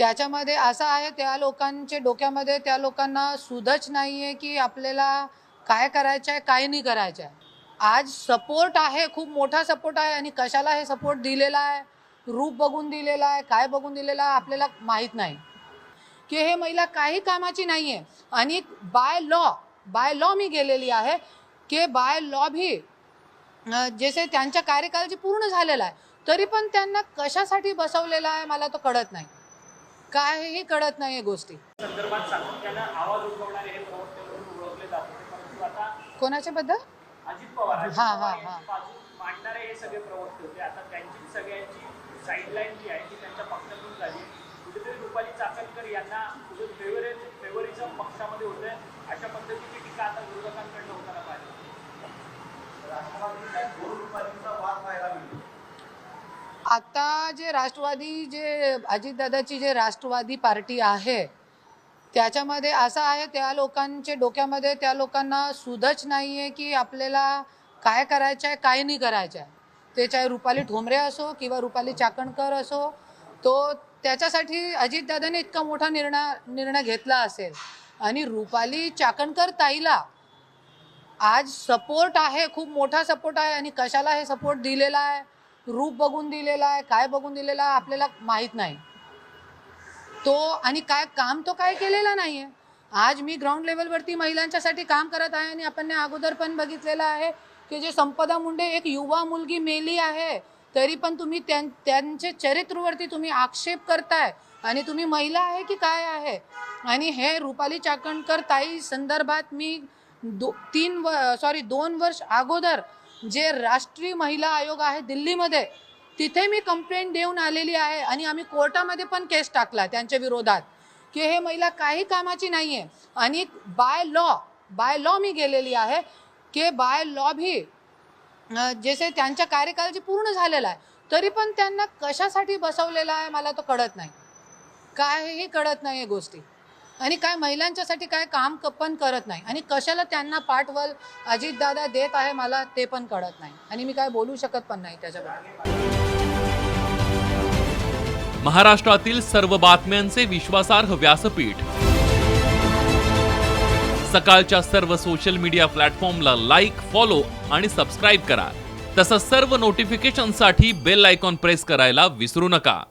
त्याच्यामध्ये असं आहे त्या लोकांचे डोक्यामध्ये त्या लोकांना सुधच नाही आहे की आपल्याला काय करायचं आहे काय नाही करायचं आहे आज सपोर्ट आहे खूप मोठा सपोर्ट आहे आणि कशाला हे सपोर्ट दिलेला आहे रूप बघून दिलेला आहे काय बघून दिलेला आहे आपल्याला माहीत नाही. की हे महिला काही कामाची नाही आहे आणि बाय लॉ बाय लॉ मी गेलेली आहे की बाय लॉ भी जसे त्यांच्या कार्यकाळाची जे पूर्ण झालेला आहे तरी पण त्यांना कशासाठी बसवलेलं आहे मला तो कळत नाही. काहीही कळत नाही या गोष्टी. संदर्भात सातत्यानं आवाज उठवणारे हे प्रवक्ते म्हणून ओळखले जात. होते परंतु आता कोणाच्या बद्दल? अजित पवार अजित हा, हा, हा. बाजू मांडणारे हे सगळे प्रवक्ते होते. आता त्यांची सगळ्यांची साईडलाईन जी आहे ती त्यांच्या पक्षातून झाली कुठेतरी रुपाली चाकणकर यांना फेवरेज फेवरिझम पक्षामध्ये होते अशा पद्धतीची टीका आता विरोधकांकडनं आता जे राष्ट्रवादी जे अजितदादाची जे राष्ट्रवादी पार्टी आहे त्याच्यामध्ये असं आहे त्या लोकांचे डोक्यामध्ये त्या लोकांना सुधच नाही आहे की आपल्याला काय करायचं आहे काय नाही करायचं आहे ते चाहे रुपाली ठोंबरे असो किंवा रुपाली चाकणकर असो तो त्याच्यासाठी अजितदादाने इतका मोठा निर्णय निर्णय घेतला असेल. आणि रुपाली चाकणकर ताईला आज सपोर्ट आहे खूप मोठा सपोर्ट आहे आणि कशाला हे सपोर्ट दिलेला आहे? रूप बघून दिलेला आहे काय बघून दिलेला आहे आपल्याला माहीत नाही. तो आणि काय काम तो काय केलेला नाही आहे आज मी ग्राउंड लेवलवरती महिलांच्यासाठी काम करत आहे आणि आपण अगोदर पण बघितलेलं आहे की जे संपदा मुंडे एक युवा मुलगी मेली आहे तरी पण तुम्ही त्यां त्यांचे चरित्रवरती तुम्ही आक्षेप करताय आणि तुम्ही महिला आहे की काय आहे? आणि हे रुपाली चाकणकर ताई संदर्भात मी दो तीन व सॉरी दोन वर्ष अगोदर जे राष्ट्रीय महिला आयोग आहे दिल्लीमध्ये तिथे मी कंप्लेंट देऊन आलेली आहे आणि आम्ही कोर्टामध्ये पण केस टाकला त्यांच्या विरोधात की हे महिला काही कामाची नाही आहे आणि बाय लॉ बाय लॉ मी गेलेली आहे की बाय लॉ भी जसे त्यांच्या कार्यकाल जे पूर्ण झालेला आहे तरी पण त्यांना कशासाठी बसवलेलं आहे मला तो कळत नाही. काहीही कळत नाही आहे गोष्टी. आणि काय महिलांच्यासाठी काय काम पण करत नाही. आणि कशाला त्यांना पाठवल अजितदादा देत आहे मला ते पण कळत नाही. आणि मी काय बोलू शकत पण नाही त्याच्याबद्दल. महाराष्ट्रातील सर्व बातम्यांचे विश्वासार्ह व्यासपीठ. सकाळच्या सर्व सोशल मीडिया प्लॅटफॉर्मला लाईक फॉलो आणि सबस्क्राईब करा. तसंच सर्व नोटिफिकेशनसाठी बेल आयकॉन प्रेस करायला विसरू नका.